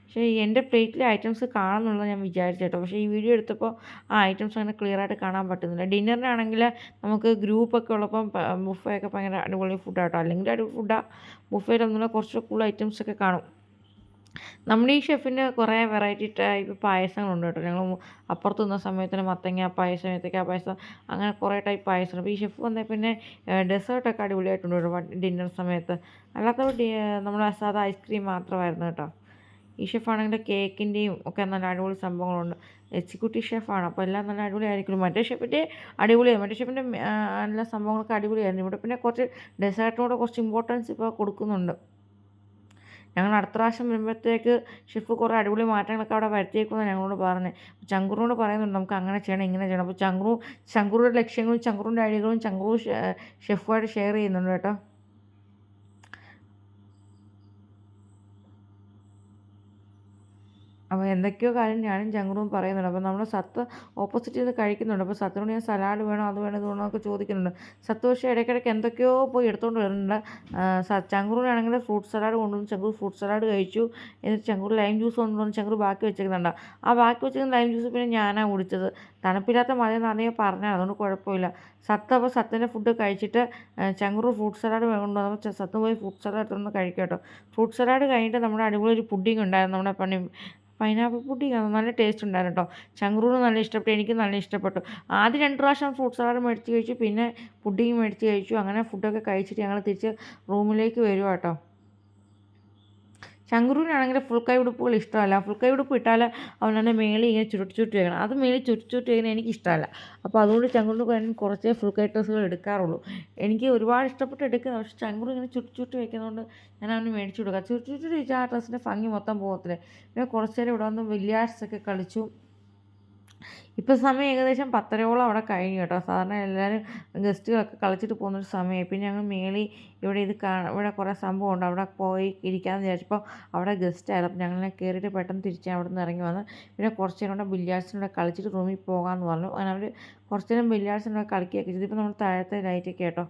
പക്ഷേ എന്റെ പ്ലേറ്റിലെ ഐറ്റംസ് കാണുന്നുള്ളത് ഞാൻ വിചാരിച്ചു കേട്ടോ. പക്ഷേ ഈ വീഡിയോ എടുത്തപ്പോൾ ആ ഐറ്റംസ് അങ്ങനെ ക്ലിയർ ആയിട്ട് കാണാൻ പറ്റുന്നില്ല. ഡിന്നറിനാണെങ്കിൽ നമുക്ക് ഗ്രൂപ്പൊക്കെ ഉള്ളപ്പം ബുഫയൊക്കെ ഭയങ്കര അടിപൊളി ഫുഡാട്ടോ അല്ലെങ്കിൽ അടിപൊളി ഫുഡാണ് ബുഫേയിലൊന്നുമില്ല കുറച്ച് കൂൾ ഐറ്റംസ് ഒക്കെ കാണും. നമ്മുടെ ഈ ഷെഫിന് കുറേ വെറൈറ്റി ടൈപ്പ് പായസങ്ങളുണ്ട് കേട്ടോ. ഞങ്ങൾ അപ്പുറത്ത് നിന്ന സമയത്തിന് മത്തങ്ങ പായസം ഏത്തക്ക പായസം അങ്ങനെ കുറേ ടൈപ്പ് പായസം അപ്പോൾ ഈ ഷെഫ് വന്നാൽ പിന്നെ ഡെസേർട്ടൊക്കെ അടിപൊളിയായിട്ടുണ്ട് കേട്ടോ ഡിന്നർ സമയത്ത്. അല്ലാത്ത നമ്മുടെ സാധാ ഐസ്ക്രീം മാത്രമായിരുന്നു കേട്ടോ. ഈ ഷെഫാണെങ്കിൽ കേക്കിന്റെയും ഒക്കെ നല്ല അടിപൊളി സംഭവങ്ങളുണ്ട്. എക്സിക്യൂട്ടീവ് ഷെഫാണ്. അപ്പോൾ എല്ലാം നല്ല അടിപൊളിയായിരിക്കും. മറ്റേ ഷെഫിന്റെ അടിപൊളിയാണ് മറ്റേ ഷെഫിന്റെ എല്ലാ സംഭവങ്ങളൊക്കെ അടിപൊളിയായിരുന്നു. ഇവിടെ പിന്നെ കുറച്ച് ഡെസേർട്ടിനോട് കുറച്ച് ഇമ്പോർട്ടൻസ് ഇപ്പോൾ കൊടുക്കുന്നുണ്ട്. ഞങ്ങൾ അടുത്ത പ്രാവശ്യം വരുമ്പോഴത്തേക്ക് ഷെഫ് കുറേ അടിപൊളി മാറ്റങ്ങളൊക്കെ അവിടെ വരുത്തിയേക്കുമെന്ന് ഞങ്ങളോട് പറഞ്ഞത്. ചങ്കുറിനോട് പറയുന്നുണ്ട് നമുക്ക് അങ്ങനെ ചെയ്യണം ഇങ്ങനെ ചെയ്യണം. അപ്പോൾ ചങ്കുറു ചങ്കുറുടെ ലക്ഷ്യങ്ങളും ചങ്കുറിന്റെ ഐഡിയകളും ചങ്കുറു ഷെഫുമായിട്ട് ഷെയർ ചെയ്യുന്നുണ്ട് കേട്ടോ. അപ്പോൾ എന്തൊക്കെയോ കാര്യം ഞാനും ചങ്കുറും പറയുന്നുണ്ട്. അപ്പോൾ നമ്മൾ സത്ത് ഓപ്പോസിറ്റ് ചെയ്ത് കഴിക്കുന്നുണ്ട്. അപ്പോൾ സത്തിനോട് ഞാൻ സലാഡ് വേണോ അത് വേണോ ഇത് വേണോ എന്നൊക്കെ ചോദിക്കുന്നുണ്ട്. സത്ത് പക്ഷേ ഇടയ്ക്കിടയ്ക്ക് എന്തൊക്കെയോ പോയി എടുത്തുകൊണ്ട് വരുന്നുണ്ട്. ചങ്കുറിനാണെങ്കിൽ ഫ്രൂട്ട് സലാഡ് കൊണ്ടുവന്ന്. ചങ്കുർ ഫ്രൂട്ട് സലാഡ് കഴിച്ചു. എന്നിട്ട് ചങ്കുർ ലൈം ജ്യൂസ് കൊണ്ടുവന്ന്. ചങ്കുർ ബാക്കി വെച്ചേക്കുന്നുണ്ട്. ആ ബാക്കി വെച്ചിരിക്കുന്ന ലൈം ജ്യൂസ് പിന്നെ ഞാനാണ് കുടിച്ചത്. തണുപ്പില്ലാത്ത മതിയെന്ന് അധികം പറഞ്ഞാൽ അതുകൊണ്ട് കുഴപ്പമില്ല. സത്ത് അപ്പോൾ സത്തിന്റെ ഫുഡ് കഴിച്ചിട്ട് ചങ്കുർ ഫ്രൂട്ട് സലാഡ് കൊണ്ടുവന്നപ്പോൾ സത്ത് പോയി ഫ്രൂട്ട് സലാഡ് എടുത്തുകൊണ്ട് കഴിക്കാം കേട്ടോ ഫ്രൂട്ട് സലാഡ് കഴിഞ്ഞിട്ട് നമ്മുടെ അടിപൊളി ഒരു പുഡിങ് ഉണ്ടായിരുന്നു. നമ്മുടെ പണി പൈനാപ്പിൾ പുഡിങ് നല്ല ടേസ്റ്റ് ഉണ്ടായിരുന്നു കേട്ടോ ചങ്കുറിന് നല്ല ഇഷ്ടപ്പെട്ടു എനിക്ക് നല്ല ഇഷ്ടപ്പെട്ടു. ആദ്യം രണ്ട് പ്രാവശ്യം ഫ്രൂട്ട് സലാഡ് മേടിച്ച് കഴിച്ചു പിന്നെ പുഡിങ് മേടിച്ച് കഴിച്ചു. അങ്ങനെ ഫുഡൊക്കെ കഴിച്ചിട്ട് ഞങ്ങൾ തിരിച്ച് റൂമിലേക്ക് വരുവാ കേട്ടോ ശങ്കുറുവിനാണെങ്കിൽ ഫുൾ കൈ ഉടുപ്പുകൾ ഇഷ്ടമല്ല. ഫുൾ കൈ ഉടുപ്പ് ഇട്ടാൽ അവനെ മേളിൽ ഇങ്ങനെ ചുരുട്ടി ചുരുട്ടി വെക്കണം. അത് മേളിൽ ചുരുട്ടി ചുരുട്ടി വെക്കുന്നത് എനിക്ക് ഇഷ്ടമല്ല. അപ്പോൾ അതുകൊണ്ട് ചങ്കുറിന് കുറച്ചേ ഫുൾ കൈ ഡ്രസ്സുകൾ എടുക്കാറുള്ളൂ. എനിക്ക് ഒരുപാട് ഇഷ്ടപ്പെട്ട് എടുക്കുന്നത് പക്ഷേ ചങ്കുറി ഇങ്ങനെ ചുരുട്ടി ചുരുട്ടി വെക്കുന്നതുകൊണ്ട് ഞാൻ അവന് മേടിച്ചു കൊടുക്കുക ചുരുട്ടി ചുരുട്ടി വെച്ചാൽ ആ ഡ്രസ്സിന്റെ ഭംഗി മൊത്തം പോകത്തില്ലേ. പിന്നെ കുറച്ച് നേരം ഇവിടെ വന്ന് ബില്ലിയാർഡ്സൊക്കെ കളിച്ചു. ഇപ്പോൾ സമയം ഏകദേശം പത്തരയോളം അവിടെ കഴിഞ്ഞു കേട്ടോ. സാധാരണ എല്ലാവരും ഗസ്റ്റുകളൊക്കെ കളിച്ചിട്ട് പോകുന്നൊരു സമയമായി. പിന്നെ ഞങ്ങൾ മേളി ഇവിടെ ഇത് കാ ഇവിടെ കുറേ സംഭവമുണ്ട്. അവിടെ പോയി ഇരിക്കാമെന്ന് വിചാരിച്ചപ്പോൾ അവിടെ ഗസ്റ്റായിരുന്നു അപ്പോൾ ഞങ്ങളെ കയറിയിട്ട് പെട്ടെന്ന് തിരിച്ച് അവിടെ നിന്ന് ഇറങ്ങി വന്ന് പിന്നെ കുറച്ച് നേരം കൂടെ ബില്ലിയാർഡ്സിനൂടെ കളിച്ചിട്ട് റൂമിൽ പോകാമെന്ന് പറഞ്ഞു. അങ്ങനെ അവർ കുറച്ച് നേരം ബില്ലിയാർഡ്സിനൂടെ കളിക്കുകയൊക്കെ ചെയ്തു. ഇപ്പോൾ നമ്മൾ താഴത്തെ ലൈറ്റൊക്കെ കേട്ടോ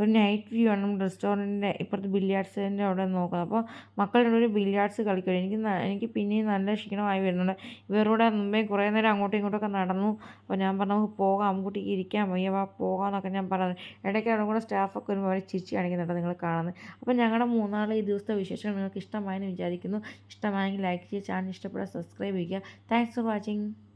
ഒരു നൈറ്റ് വ്യൂ ആണ് റെസ്റ്റോറന്റിന്റെ ഇപ്പുറത്ത് ബില്ലിയാർഡ്സിന്റെ അവിടെ നോക്കുന്നത് അപ്പോൾ മക്കളുടെ ഒരു ബില്ലിയാർഡ്സ് കളിക്കും എനിക്ക് എനിക്ക് പിന്നെയും നല്ല ക്ഷീണമായി വരുന്നുണ്ട്. ഇവരോട് മുമ്പേ കുറേ നേരം അങ്ങോട്ടും ഇങ്ങോട്ടൊക്കെ നടന്നു. അപ്പോൾ ഞാൻ പറഞ്ഞു നമുക്ക് പോകാം അമ്മൂട്ടിക്ക് ഇരിക്കാൻ വയ്യ പോകാമെന്നൊക്കെ ഞാൻ പറഞ്ഞു. ഇടയ്ക്ക് അവിടെ കൂടെ സ്റ്റാഫൊക്കെ വരുമ്പോൾ അവരെ ചിരിച്ച് കാണിക്കുന്നുണ്ട് നിങ്ങൾ കാണുന്നത്. അപ്പോൾ ഞങ്ങളുടെ മൂന്നാൾ ഈ ദിവസത്തെ വിശേഷം നിങ്ങൾക്ക് ഇഷ്ടമായെന്ന് വിചാരിക്കുന്നു. ഇഷ്ടമായെങ്കിൽ ലൈക്ക് ചെയ്യുക ചാനൽ ഇഷ്ടപ്പെടാൻ സബ്സ്ക്രൈബ് ചെയ്യുക. Thanks for watching